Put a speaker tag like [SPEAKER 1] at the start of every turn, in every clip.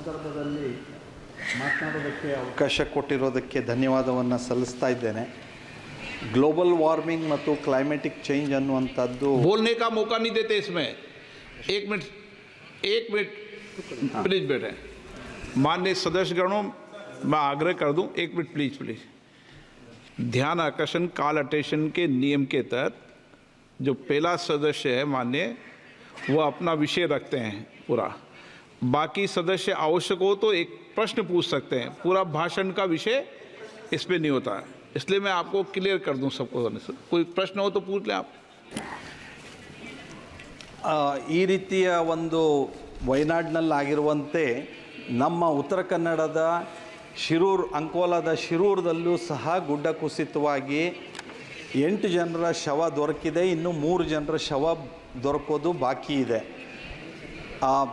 [SPEAKER 1] ಸಂದರ್ಭದಲ್ಲಿ ಮಾತನಾಡೋದಕ್ಕೆ ಅವಕಾಶ ಕೊಟ್ಟಿರೋದಕ್ಕೆ ಧನ್ಯವಾದವನ್ನು ಸಲ್ಲಿಸ್ತಾ ಇದ್ದೇನೆ ಗ್ಲೋಬಲ್ ವಾರ್ಮಿಂಗ್ ಮತ್ತು ಕ್ಲೈಮೆಟಿಕ್ ಚೇಂಜ್ ಅನ್ನುವಂಥದ್ದು
[SPEAKER 2] बोलने का मौका नहीं देते इसमें एक मिनट एक मिनट प्लीज बैठे माननीय सदस्यगणों मैं आग्रह कर दूं एक मिनट प्लीज प्लीज ध्यान आकर्षण कॉल अटेंशन के नियम के तहत जो पहला सदस्य है माननीय वो अपना विषय रखते हैं पूरा बाकी सदस्य आवश्यक हो तो एक प्रश्न पूछ सकते हैं पूरा भाषण का विषय इस पे नहीं होता है इसलिए मैं आपको क्लियर कर दूं सबको कोई प्रश्न हो तो पूछ लें आप
[SPEAKER 1] ಆ, ಈ ರೀತಿಯ ಒಂದು ವಯನಾಡಿನಲ್ಲಾಗಿರುವಂತೆ ನಮ್ಮ ಉತ್ತರ ಕನ್ನಡದ ಶಿರೂರು ಅಂಕೋಲಾದ ಶಿರೂರದಲ್ಲೂ ಸಹ ಗುಡ್ಡ ಕುಸಿತವಾಗಿ ಎಂಟು ಜನರ ಶವ ದೊರಕಿದೆ ಇನ್ನು ಮೂರು ಜನರ ಶವ ದೊರಕೋದು ಬಾಕಿ ಇದೆ ಆ,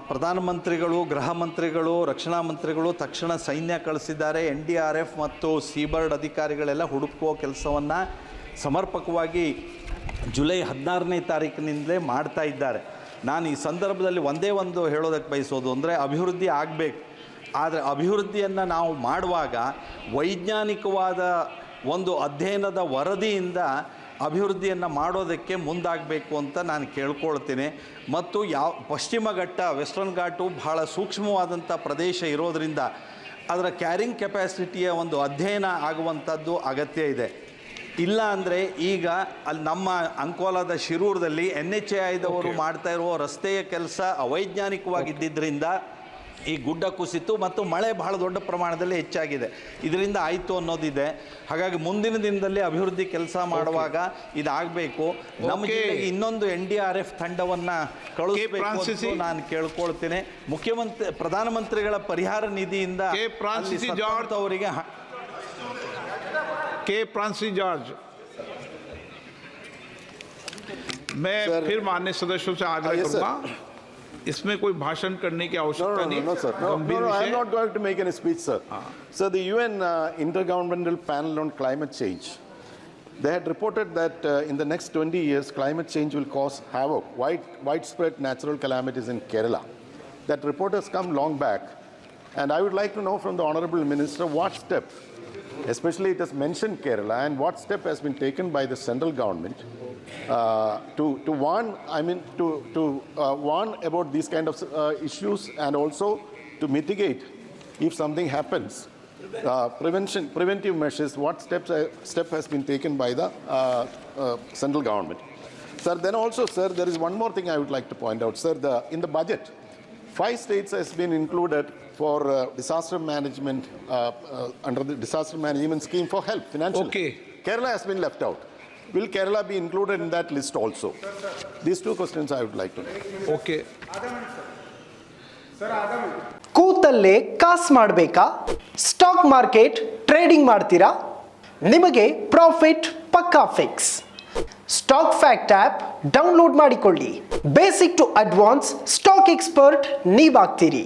[SPEAKER 1] ಪ್ರಧಾನಮಂತ್ರಿಗಳು ಗೃಹ ಮಂತ್ರಿಗಳು, ರಕ್ಷಣಾ ಮಂತ್ರಿಗಳು ತಕ್ಷಣ ಸೈನ್ಯ ಕಳಿಸಿದ್ದಾರೆ. ಎನ್ ಡಿ ಆರ್ ಎಫ್ ಮತ್ತು ಸೀಬರ್ಡ್ ಅಧಿಕಾರಿಗಳೆಲ್ಲ ಹುಡುಕುವ ಕೆಲಸವನ್ನು ಸಮರ್ಪಕವಾಗಿ ಜುಲೈ ಹದಿನಾರನೇ ತಾರೀಕಿನಿಂದಲೇ ಮಾಡ್ತಾ ಇದ್ದಾರೆ. ನಾನು ಈ ಸಂದರ್ಭದಲ್ಲಿ ಒಂದೇ ಒಂದು ಹೇಳೋದಕ್ಕೆ ಬಯಸೋದು ಅಂದರೆ ಅಭಿವೃದ್ಧಿ ಆಗಬೇಕು. ಆದರೆ ಅಭಿವೃದ್ಧಿಯನ್ನು ನಾವು ಮಾಡುವಾಗ ವೈಜ್ಞಾನಿಕವಾದ ಒಂದು ಅಧ್ಯಯನದ ವರದಿಯಿಂದ ಅಭಿವೃದ್ಧಿಯನ್ನು ಮಾಡೋದಕ್ಕೆ ಮುಂದಾಗಬೇಕು ಅಂತ ನಾನು ಕೇಳ್ಕೊಳ್ತೀನಿ. ಮತ್ತು ಯಾವ ಪಶ್ಚಿಮ ಘಟ್ಟ ವೆಸ್ಟರ್ನ್ ಘಾಟು ಬಹಳ ಸೂಕ್ಷ್ಮವಾದಂಥ ಪ್ರದೇಶ ಇರೋದರಿಂದ ಅದರ ಕ್ಯಾರಿಂಗ್ ಕೆಪ್ಯಾಸಿಟಿಯ ಒಂದು ಅಧ್ಯಯನ ಆಗುವಂಥದ್ದು ಅಗತ್ಯ ಇದೆ. ಇಲ್ಲ ಅಂದರೆ ಈಗ ಅಲ್ಲಿ ನಮ್ಮ ಅಂಕೋಲಾದ ಶಿರೂರದಲ್ಲಿ ಎನ್ ಎಚ್ ಎ ಐದವರು ಮಾಡ್ತಾ ಇರುವ ರಸ್ತೆಯ ಕೆಲಸ ಅವೈಜ್ಞಾನಿಕವಾಗಿದ್ದರಿಂದ ಈ ಗುಡ್ಡ ಕುಸಿತು ಮತ್ತು ಮಳೆ ಬಹಳ ದೊಡ್ಡ ಪ್ರಮಾಣದಲ್ಲಿ ಹೆಚ್ಚಾಗಿದೆ ಇದರಿಂದ ಆಯಿತು ಅನ್ನೋದಿದೆ ಹಾಗಾಗಿ ಮುಂದಿನ ದಿನದಲ್ಲಿ ಅಭಿವೃದ್ಧಿ ಕೆಲಸ ಮಾಡುವಾಗ ಇದಾಗಬೇಕು ನಮ್ಮ
[SPEAKER 2] Okay.
[SPEAKER 1] ಜಿಲ್ಲೆಗೆ ಇನ್ನೊಂದು ಎನ್ ಡಿ ಆರ್ ಎಫ್ ತಂಡವನ್ನು ಕಳಿಸಬೇಕು
[SPEAKER 2] ಫ್ರಾನ್ಸಿಸಿ.
[SPEAKER 1] ಅಂತ ನಾನು ಕೇಳ್ಕೊಳ್ತೇನೆ ಮುಖ್ಯಮಂತ್ರಿ ಪ್ರಧಾನಮಂತ್ರಿಗಳ ಪರಿಹಾರ ನಿಧಿಯಿಂದ
[SPEAKER 2] ಕೆ. ಫ್ರಾನ್ಸಿಸಿ ಜಾರ್ಜ್.
[SPEAKER 1] ಅವರಿಗೆ
[SPEAKER 2] के फ्रांसिस जॉर्ज मैं
[SPEAKER 3] सर-
[SPEAKER 2] फिर मान्य सदस्यों से आग्रह
[SPEAKER 3] yes, sir.
[SPEAKER 2] करूंगा इसमें कोई भाषण करने की
[SPEAKER 3] No,
[SPEAKER 2] आवश्यकता
[SPEAKER 3] no,
[SPEAKER 2] नहीं
[SPEAKER 3] no, no, sir. No,
[SPEAKER 2] गंभीर
[SPEAKER 3] no, no, I am
[SPEAKER 2] विषय
[SPEAKER 3] not going to make any speech, sir. So the UN uh, Intergovernmental Panel on Climate Change, they had reported that uh, in the next 20 years, climate change will cause havoc, wide, widespread natural calamities in Kerala. That report has come long back. And I would like to know from the Honorable Minister what step, especially it has mentioned Kerala, and what step has been taken by the central government uh, to, to warn, I mean, to, to uh, warn about these kind of uh, issues and also to mitigate if something happens. Uh, prevention, preventive measures, what steps, uh, step has been taken by the uh, central government. Sir, then also, sir, there is one more thing I would like to point out. Sir, the, in the budget, five states has been included for uh, disaster management, uh, uh, under the disaster management scheme for help financially.
[SPEAKER 2] Okay.
[SPEAKER 3] Kerala has been left out. Will Kerala be included in that list also? These two questions I would like to know.
[SPEAKER 2] Okay
[SPEAKER 4] ಕೂತಲ್ಲೇ ಕಾಸು ಮಾಡಬೇಕಾ stock market trading ಮಾಡ್ತೀರಾ ನಿಮಗೆ profit ಪಕ್ಕಾ fix stock fact app download ಮಾಡಿಕೊಳ್ಳಿ basic to advance stock expert ನೀವಾಗ್ತೀರಿ